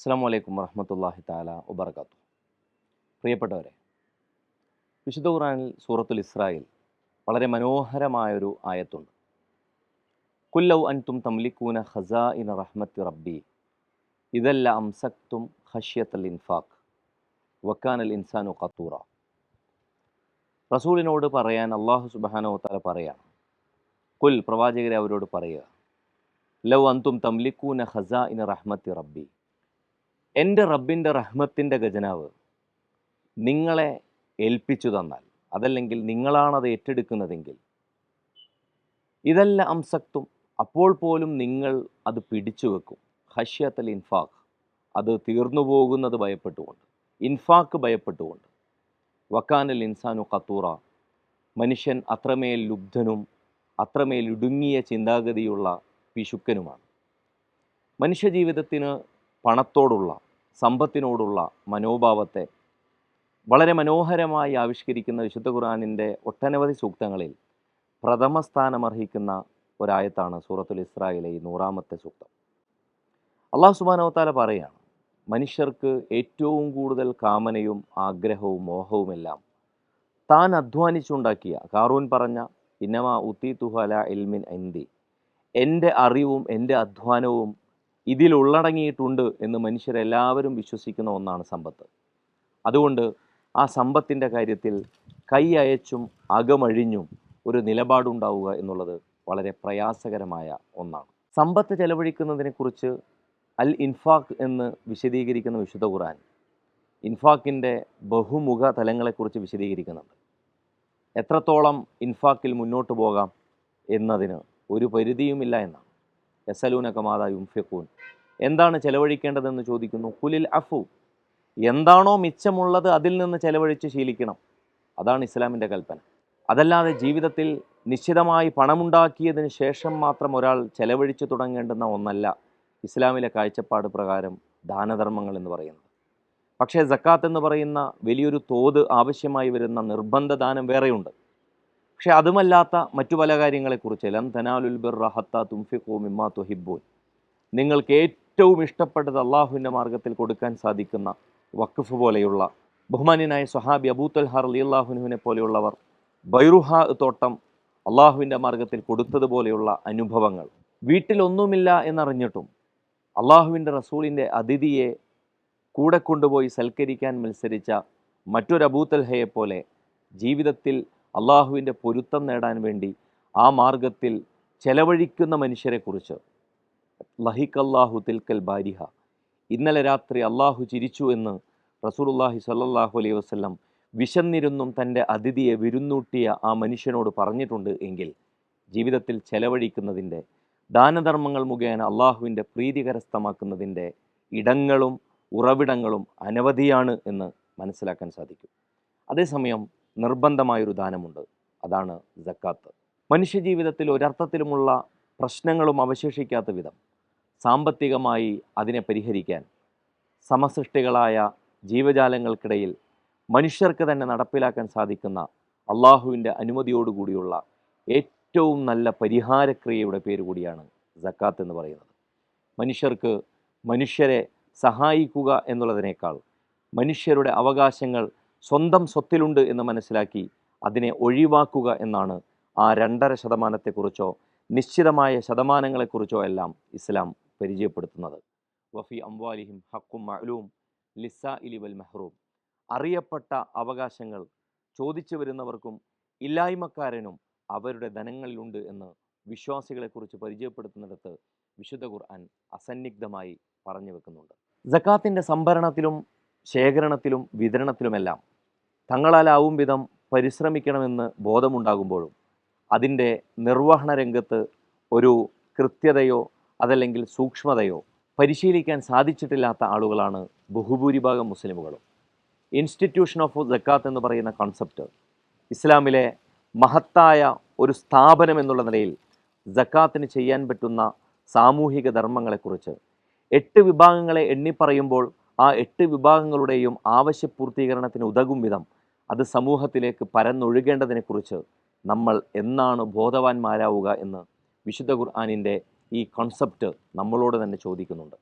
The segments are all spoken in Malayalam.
അസ്സാം വലൈക്കും വറഹമത്തല്ലാഹി താല വബർക്കാത്തു പ്രിയപ്പെട്ടവരെ വിശുദ്ധ ഖുറാനിൽ സൂറത്തുൽ ഇസ്രായേൽ വളരെ മനോഹരമായൊരു ആയത്തുണ്ട്. കുല്ലൗ അൻതും തംലിക്കൂന ഖസാ ഇൻ റഹ്മത്ത് റബ്ബി ഇതല്ല അംസക്തും ഖഷ്യത്തൽ ഇൻഫാഖ് വക്കാനൽ ഇൻസാനു ഖത്തൂറ. റസൂലിനോട് പറയാൻ അള്ളാഹു സുബാനോ തല പറയാണ്. കുൽ പ്രവാചകരെ അവരോട് പറയുക ലൗ അന്തും തംലിക്കൂന ഖസാ ഇൻ റഹ്മത്ത് റബ്ബി എന്റെ റബ്ബിന്റെ റഹ്മത്തിന്റെ ഖജനാവ് നിങ്ങളെ ഏൽപ്പിച്ചു തന്നാൽ അതല്ലെങ്കിൽ നിങ്ങളാണത് ഏറ്റെടുക്കുന്നതെങ്കിൽ ഇതെല്ലാം അംസക്തും അപ്പോൾ പോലും നിങ്ങൾ അത് പിടിച്ചു വെക്കും. ഹഷ്യത്തൽ ഇൻഫാഖ് അത് തീർന്നു പോകുന്നത് ഭയപ്പെട്ടുകൊണ്ട് ഇൻഫാക്ക് ഭയപ്പെട്ടുകൊണ്ട്. വക്കാനൽ ഇൻസാനു ഖത്തൂറ മനുഷ്യൻ അത്രമേൽ ലുബ്ധനും അത്രമേൽ ഇടുങ്ങിയ ചിന്താഗതിയുള്ള പിശുക്കനുമാണ്. മനുഷ്യജീവിതത്തിന് പണത്തോടുള്ള സമ്പത്തിനോടുള്ള മനോഭാവത്തെ വളരെ മനോഹരമായി ആവിഷ്കരിക്കുന്ന വിശുദ്ധ ഖുർആാനിന്റെ ഒട്ടനവധി സൂക്തങ്ങളിൽ പ്രഥമ സ്ഥാനമർഹിക്കുന്ന ഒരായത്താണ് സൂറത്തുൽ ഇസ്രായേലെ ഈ നൂറാമത്തെ സൂക്തം. അള്ളാഹു സുബാനവത്താല പറയുകയാണ് മനുഷ്യർക്ക് ഏറ്റവും കൂടുതൽ കാമനയും ആഗ്രഹവും മോഹവുമെല്ലാം താൻ അധ്വാനിച്ചുണ്ടാക്കിയ കാറൂൻ പറഞ്ഞ ഇന്നമാ ഉത്തി തുഹല എൽമിൻ എന്തി എന്റെ അറിവും എന്റെ അധ്വാനവും ഇതിൽ ഉള്ളടങ്ങിയിട്ടുണ്ട് എന്ന് മനുഷ്യരെല്ലാവരും വിശ്വസിക്കുന്ന ഒന്നാണ് സമ്പത്ത്. അതുകൊണ്ട് ആ സമ്പത്തിന്റെ കാര്യത്തിൽ കൈ അയച്ചും അകമഴിഞ്ഞും ഒരു നിലപാടുണ്ടാവുക എന്നുള്ളത് വളരെ പ്രയാസകരമായ ഒന്നാണ്. സമ്പത്ത് ചെലവഴിക്കുന്നതിനെക്കുറിച്ച് അൽ ഇൻഫാഖ് എന്ന് വിശദീകരിക്കുന്ന വിശുദ്ധ ഖുറാൻ ഇൻഫാക്കിന്റെ ബഹുമുഖ തലങ്ങളെക്കുറിച്ച് വിശദീകരിക്കുന്നുണ്ട്. എത്രത്തോളം ഇൻഫാക്കിൽ മുന്നോട്ട് പോകാം എന്നതിന് ഒരു പരിധിയുമില്ല എന്നാണ്. യസലൂനക മാതാ യുംഫിഖൂൻ. എന്താണ് ചെലവഴിക്കേണ്ടതെന്ന് ചോദിക്കുന്നു? കുലിൽ അഫു. എന്താണോ മിച്ചമുള്ളത് അതിൽ നിന്ന് ചെലവഴിച്ച് ശീലിക്കണം. അതാണ് ഇസ്ലാമിന്റെ കൽപ്പന. അതല്ലാതെ ജീവിതത്തിൽ നിശ്ചിതമായി പണമുണ്ടാക്കിയതിന് ശേഷം മാത്രം ഒരാൾ ചെലവഴിച്ചു തുടങ്ങേണ്ടുന്ന ഒന്നല്ല ഇസ്ലാമിലെ കാഴ്ചപ്പാട് പ്രകാരം ദാനധർമ്മങ്ങൾ എന്ന് പറയുന്നത്. പക്ഷേ ജക്കാത്ത് എന്ന് പറയുന്ന വലിയൊരു തോത് ആവശ്യമായി വരുന്ന നിർബന്ധ ദാനം വേറെയുണ്ട്. പക്ഷെ അതുമല്ലാത്ത മറ്റു പല കാര്യങ്ങളെക്കുറിച്ച് ലം തനാലുൽ ബിർ റഹത്ത തുംഫിഖു മിമ്മാ തുഹിബൂൻ നിങ്ങൾക്ക് ഏറ്റവും ഇഷ്ടപ്പെട്ടത് അള്ളാഹുവിന്റെ മാർഗത്തിൽ കൊടുക്കാൻ സാധിക്കുന്ന വഖഫ് പോലെയുള്ള ബഹുമാന്യനായ സ്വഹാബി അബൂത്തൽ ഹർ അലി അള്ളാഹുനുവിനെ പോലെയുള്ളവർ ബൈറുഹ തോട്ടം അള്ളാഹുവിന്റെ മാർഗത്തിൽ കൊടുത്തതുപോലെയുള്ള അനുഭവങ്ങൾ. വീട്ടിലൊന്നുമില്ല എന്നറിഞ്ഞിട്ടും അള്ളാഹുവിന്റെ റസൂലിന്റെ അതിഥിയെ കൂടെ കൊണ്ടുപോയി സൽക്കരിക്കാൻ മത്സരിച്ച മറ്റൊരു അബൂത്തൽഹയെ പോലെ ജീവിതത്തിൽ അള്ളാഹുവിന്റെ പൊരുത്തം നേടാൻ വേണ്ടി ആ മാർഗത്തിൽ ചെലവഴിക്കുന്ന മനുഷ്യരെക്കുറിച്ച്. ലഹിക്കല്ലാഹു തിൽക്കൽ ബാരിഹ. ഇന്നലെ രാത്രി അള്ളാഹു ചിരിച്ചു എന്ന് റസൂലുല്ലാഹി സല്ലാഹു അലൈഹി വസ്ലം വിശന്നിരുന്നും തന്റെ അതിഥിയെ വിരുന്നൂട്ടിയ ആ മനുഷ്യനോട് പറഞ്ഞിട്ടുണ്ട് എങ്കിൽ ജീവിതത്തിൽ ചെലവഴിക്കുന്നതിന്റെ ദാനധർമ്മങ്ങൾ മുഖേന അള്ളാഹുവിന്റെ പ്രീതി കരസ്ഥമാക്കുന്നതിന്റെ ഇടങ്ങളും ഉറവിടങ്ങളും അനവധിയാണ് എന്ന് മനസ്സിലാക്കാൻ സാധിക്കും. അതേസമയം നിർബന്ധമായൊരു ദാനമുണ്ട്. അതാണ് ജക്കാത്ത് മനുഷ്യജീവിതത്തിൽ ഒരർത്ഥത്തിലുമുള്ള പ്രശ്നങ്ങളും അവശേഷിക്കാത്ത വിധം സാമ്പത്തികമായി അതിനെ പരിഹരിക്കാൻ സമസൃഷ്ടികളായ ജീവജാലങ്ങൾക്കിടയിൽ മനുഷ്യർക്ക് തന്നെ നടപ്പിലാക്കാൻ സാധിക്കുന്ന അള്ളാഹുവിന്റെ അനുമതിയോടുകൂടിയുള്ള ഏറ്റവും നല്ല പരിഹാരക്രിയയുടെ പേര് കൂടിയാണ് ജക്കാത്ത് എന്ന് പറയുന്നത്. മനുഷ്യർക്ക് മനുഷ്യരെ സഹായിക്കുക എന്നുള്ളതിനേക്കാൾ മനുഷ്യരുടെ അവകാശങ്ങൾ സ്വന്തം സ്വത്തിലുണ്ട് എന്ന് മനസ്സിലാക്കി അതിനെ ഒഴിവാക്കുക എന്നാണ് ആ രണ്ടര ശതമാനത്തെക്കുറിച്ചോ നിശ്ചിതമായ ശതമാനങ്ങളെക്കുറിച്ചോ എല്ലാം ഇസ്ലാം പരിചയപ്പെടുത്തുന്നത്. വഫി അംവാലിഹിം ഹക്കും മഅലൂം ലിസ ഇലി വൽ മെഹ്റൂം. അറിയപ്പെട്ട അവകാശങ്ങൾ ചോദിച്ചു വരുന്നവർക്കും ഇല്ലായ്മക്കാരനും അവരുടെ ധനങ്ങളിലുണ്ട് എന്ന് വിശ്വാസികളെക്കുറിച്ച് പരിചയപ്പെടുത്തുന്നിടത്ത് വിശുദ്ധ ഖുർആൻ അസന്നിഗ്ധമായി പറഞ്ഞു വെക്കുന്നുണ്ട്. ജക്കാത്തിന്റെ സംഭരണത്തിലും ശേഖരണത്തിലും വിതരണത്തിലുമെല്ലാം തങ്ങളാലാവും വിധം പരിശ്രമിക്കണമെന്ന് ബോധമുണ്ടാകുമ്പോഴും അതിന്റെ നിർവഹണ രംഗത്ത് ഒരു കൃത്യതയോ അതല്ലെങ്കിൽ സൂക്ഷ്മതയോ പരിശീലിക്കാൻ സാധിച്ചിട്ടില്ലാത്ത ആളുകളാണ് ബഹുഭൂരിഭാഗം മുസ്ലിമുകളും. ഇൻസ്റ്റിറ്റ്യൂഷൻ ഓഫ് ജക്കാത്ത് എന്ന് പറയുന്ന കോൺസെപ്റ്റ് ഇസ്ലാമിലെ മഹത്തായ ഒരു സ്ഥാപനം എന്നുള്ള നിലയിൽ ജക്കാത്തിന് ചെയ്യാൻ പറ്റുന്ന സാമൂഹിക ധർമ്മങ്ങളെക്കുറിച്ച് എട്ട് വിഭാഗങ്ങളെ എണ്ണിപ്പറയുമ്പോൾ ആ എട്ട് വിഭാഗങ്ങളുടെയും ആവശ്യപൂർത്തീകരണത്തിന് ഉതകും വിധം അത് സമൂഹത്തിലേക്ക് പരന്നൊഴുകേണ്ടതിനെക്കുറിച്ച് നമ്മൾ എന്നാണ് ബോധവാന്മാരാവുക എന്ന് വിശുദ്ധ ഖുർആാനിന്റെ ഈ കോൺസെപ്റ്റ് നമ്മളോട് തന്നെ ചോദിക്കുന്നുണ്ട്.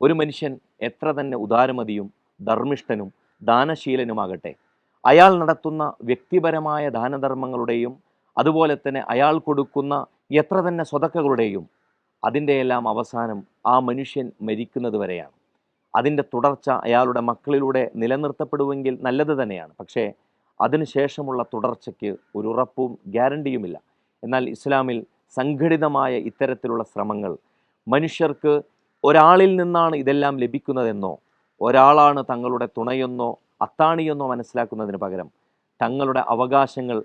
ഒരു മനുഷ്യൻ എത്ര തന്നെ ഉദാരമതിയും ധർമ്മിഷ്ഠനും ദാനശീലനുമാകട്ടെ അയാൾ നടത്തുന്ന വ്യക്തിപരമായ ദാനധർമ്മങ്ങളുടെയും അതുപോലെ തന്നെ അയാൾ കൊടുക്കുന്ന എത്ര തന്നെ സ്വതക്കകളുടെയും അതിന്റെയെല്ലാം അവസാനം ആ മനുഷ്യൻ മരിക്കുന്നത് വരെയാണ്. അതിന്റെ തുടർച്ച അയാളുടെ മക്കളിലൂടെ നിലനിർത്തപ്പെടുമെങ്കിൽ നല്ലത് തന്നെയാണ്. പക്ഷേ അതിനുശേഷമുള്ള തുടർച്ചയ്ക്ക് ഒരു ഉറപ്പും ഗ്യാരണ്ടിയുമില്ല. എന്നാൽ ഇസ്ലാമിൽ സംഘടിതമായ ഇത്തരത്തിലുള്ള ശ്രമങ്ങൾ മനുഷ്യർക്ക് ഒരാളിൽ നിന്നാണ് ഇതെല്ലാം ലഭിക്കുന്നതെന്നോ ഒരാളാണ് തങ്ങളുടെ തുണയെന്നോ അത്താണിയെന്നോ മനസ്സിലാക്കുന്നതിന് പകരം തങ്ങളുടെ അവകാശങ്ങൾ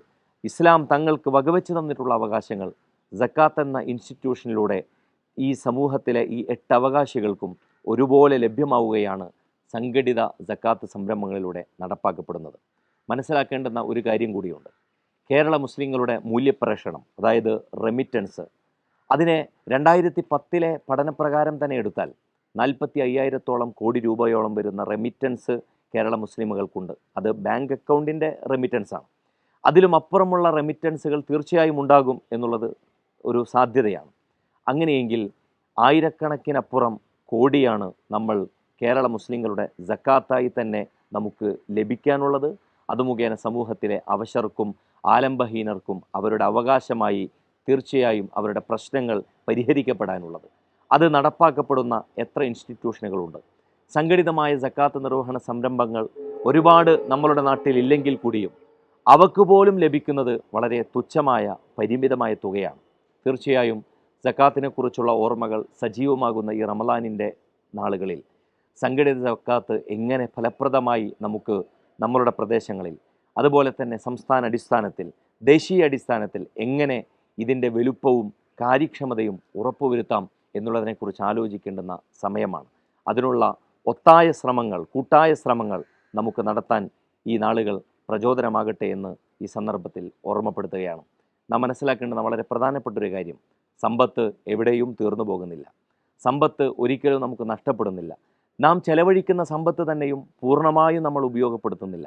ഇസ്ലാം തങ്ങൾക്ക് വകവെച്ച് തന്നിട്ടുള്ള അവകാശങ്ങൾ ജക്കാത്ത് എന്ന ഇൻസ്റ്റിറ്റ്യൂഷനിലൂടെ ഈ സമൂഹത്തിലെ ഈ എട്ട് അവകാശികൾക്കും ഒരുപോലെ ലഭ്യമാവുകയാണ് സംഘടിത ജക്കാത്ത് സംരംഭങ്ങളിലൂടെ നടപ്പാക്കപ്പെടുന്നത്. മനസ്സിലാക്കേണ്ടുന്ന ഒരു കാര്യം കൂടിയുണ്ട്. കേരള മുസ്ലിങ്ങളുടെ മൂല്യപ്രേഷണം അതായത് റെമിറ്റൻസ് അതിനെ രണ്ടായിരത്തി പത്തിലെ പഠനപ്രകാരം തന്നെ എടുത്താൽ നാൽപ്പത്തി അയ്യായിരത്തോളം കോടി രൂപയോളം വരുന്ന റെമിറ്റൻസ് കേരള മുസ്ലിമുകൾക്കുണ്ട്. അത് ബാങ്ക് അക്കൗണ്ടിന്റെ റെമിറ്റൻസ് ആണ്. അതിലും അപ്പുറമുള്ള റെമിറ്റൻസുകൾ തീർച്ചയായും ഉണ്ടാകും എന്നുള്ളത് ഒരു സാധ്യതയാണ്. അങ്ങനെയെങ്കിൽ ആയിരക്കണക്കിനപ്പുറം കോടിയാണ് നമ്മൾ കേരള മുസ്ലിങ്ങളുടെ ജക്കാത്തായി തന്നെ നമുക്ക് ലഭിക്കാനുള്ളത്. അത് മുഖേന സമൂഹത്തിലെ അവശർക്കും ആലംബഹീനർക്കും അവരുടെ അവകാശമായി തീർച്ചയായും അവരുടെ പ്രശ്നങ്ങൾ പരിഹരിക്കപ്പെടാനുള്ളത്. അത് നടപ്പാക്കപ്പെടുന്ന എത്ര ഇൻസ്റ്റിറ്റ്യൂഷനുകളുണ്ട്? സംഘടിതമായ ജക്കാത്ത് നിർവഹണ സംരംഭങ്ങൾ ഒരുപാട് നമ്മളുടെ നാട്ടിൽ ഇല്ലെങ്കിൽ കൂടിയും അവക്ക് പോലും ലഭിക്കുന്നത് വളരെ തുച്ഛമായ പരിമിതമായ തുകയാണ്. തീർച്ചയായും ജക്കാത്തിനെക്കുറിച്ചുള്ള ഓർമ്മകൾ സജീവമാകുന്ന ഈ റമലാനിന്റെ നാളുകളിൽ. സംഘടിത ജക്കാത്ത് എങ്ങനെ ഫലപ്രദമായി നമുക്ക് നമ്മളുടെ പ്രദേശങ്ങളിൽ അതുപോലെ തന്നെ സംസ്ഥാന അടിസ്ഥാനത്തിൽ ദേശീയ അടിസ്ഥാനത്തിൽ എങ്ങനെ ഇതിന്റെ വലുപ്പവും കാര്യക്ഷമതയും ഉറപ്പുവരുത്താം എന്നുള്ളതിനെക്കുറിച്ച് ആലോചിക്കേണ്ടുന്ന സമയമാണ്. അതിനുള്ള ഒത്തായ ശ്രമങ്ങൾ കൂട്ടായ ശ്രമങ്ങൾ നമുക്ക് നടത്താൻ ഈ നാളുകൾ പ്രചോദനമാകട്ടെ എന്ന് ഈ സന്ദർഭത്തിൽ ഓർമ്മപ്പെടുത്തുകയാണ്. നാം മനസ്സിലാക്കേണ്ടുന്ന വളരെ പ്രധാനപ്പെട്ട ഒരു കാര്യം സമ്പത്ത് എവിടെയും തീർന്നു പോകുന്നില്ല. സമ്പത്ത് ഒരിക്കലും നമുക്ക് നഷ്ടപ്പെടുന്നില്ല. നാം ചെലവഴിക്കുന്ന സമ്പത്ത് തന്നെയും പൂർണമായും നമ്മൾ ഉപയോഗപ്പെടുത്തുന്നില്ല.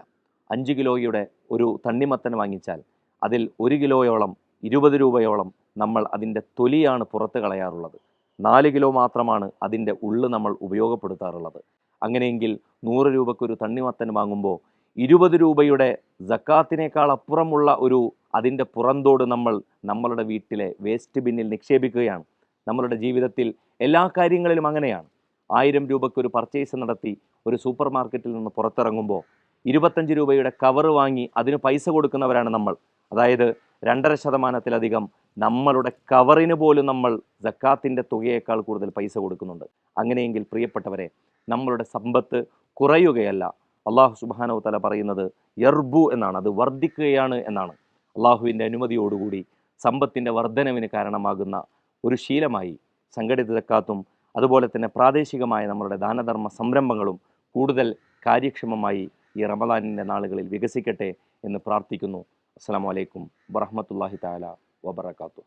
അഞ്ച് കിലോയുടെ ഒരു തണ്ണിമത്തൻ വാങ്ങിച്ചാൽ അതിൽ ഒരു കിലോയോളം ഇരുപത് രൂപയോളം നമ്മൾ അതിന്റെ തൊലിയാണ് പുറത്ത് കളയാറുള്ളത്. നാല് കിലോ മാത്രമാണ് അതിന്റെ ഉള്ളു നമ്മൾ ഉപയോഗപ്പെടുത്താറുള്ളത്. അങ്ങനെയെങ്കിൽ നൂറ് രൂപയ്ക്കൊരു തണ്ണിമത്തൻ വാങ്ങുമ്പോൾ ഇരുപത് രൂപയുടെ ജക്കാത്തിനേക്കാൾ അപ്പുറമുള്ള ഒരു അതിന്റെ പുറന്തോട് നമ്മൾ നമ്മളുടെ വീട്ടിലെ വേസ്റ്റ് ബിന്നിൽ നിക്ഷേപിക്കുകയാണ്. നമ്മളുടെ ജീവിതത്തിൽ എല്ലാ കാര്യങ്ങളിലും അങ്ങനെയാണ്. ആയിരം രൂപയ്ക്ക് ഒരു പർച്ചേസ് നടത്തി ഒരു സൂപ്പർ മാർക്കറ്റിൽ നിന്ന് പുറത്തിറങ്ങുമ്പോൾ ഇരുപത്തഞ്ച് രൂപയുടെ കവർ വാങ്ങി അതിന് പൈസ കൊടുക്കുന്നവരാണ് നമ്മൾ. അതായത് രണ്ടര ശതമാനത്തിലധികം നമ്മളുടെ കവറിന് പോലും നമ്മൾ ജക്കാത്തിന്റെ തുകയേക്കാൾ കൂടുതൽ പൈസ കൊടുക്കുന്നുണ്ട്. അങ്ങനെയെങ്കിൽ പ്രിയപ്പെട്ടവരെ നമ്മളുടെ സമ്പത്ത് കുറയുകയല്ല. അള്ളാഹു സുബാനോ തല പറയുന്നത് യർബു എന്നാണ് അത് വർദ്ധിക്കുകയാണ് എന്നാണ്. അള്ളാഹുവിന്റെ അനുമതിയോടുകൂടി സമ്പത്തിന്റെ വർധനവിന് കാരണമാകുന്ന ഒരു ശീലമായി സംഘടിത ജക്കാത്തും അതുപോലെ തന്നെ പ്രാദേശികമായ നമ്മളുടെ ദാനധർമ്മ സംരംഭങ്ങളും കൂടുതൽ കാര്യക്ഷമമായി ഈ റമദാനിന്റെ നാളുകളിൽ വികസിക്കട്ടെ എന്ന് പ്രാർത്ഥിക്കുന്നു. അസ്സാം വലൈക്കും വറഹമത്തല്ലാഹി താല വബർക്കാത്തു